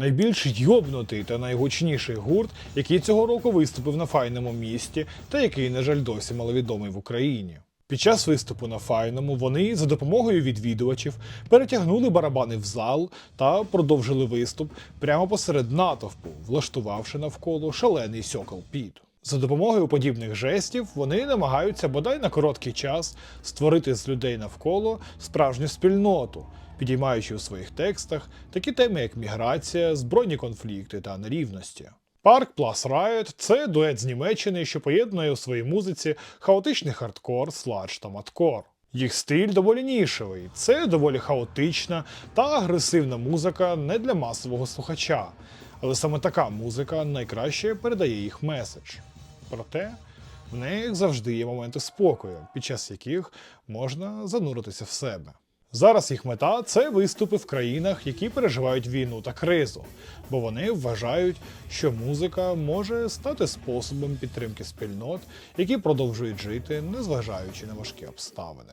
Найбільш йобнутий та найгучніший гурт, який цього року виступив на файному місті, та який, на жаль, досі маловідомий в Україні. Під час виступу на файному вони за допомогою відвідувачів перетягнули барабани в зал та продовжили виступ прямо посеред натовпу, влаштувавши навколо шалений сьокол піт. За допомогою подібних жестів вони намагаються бодай на короткий час створити з людей навколо справжню спільноту, підіймаючи у своїх текстах такі теми, як міграція, збройні конфлікти та нерівності. Парк Plus Riot – це дует з Німеччини, що поєднує у своїй музиці хаотичний хардкор, сладж та маткор. Їх стиль доволі нішевий. Це доволі хаотична та агресивна музика не для масового слухача. Але саме така музика найкраще передає їх меседж. Проте в них завжди є моменти спокою, під час яких можна зануритися в себе. Зараз їх мета це виступи в країнах, які переживають війну та кризу, бо вони вважають, що музика може стати способом підтримки спільнот, які продовжують жити, незважаючи на важкі обставини.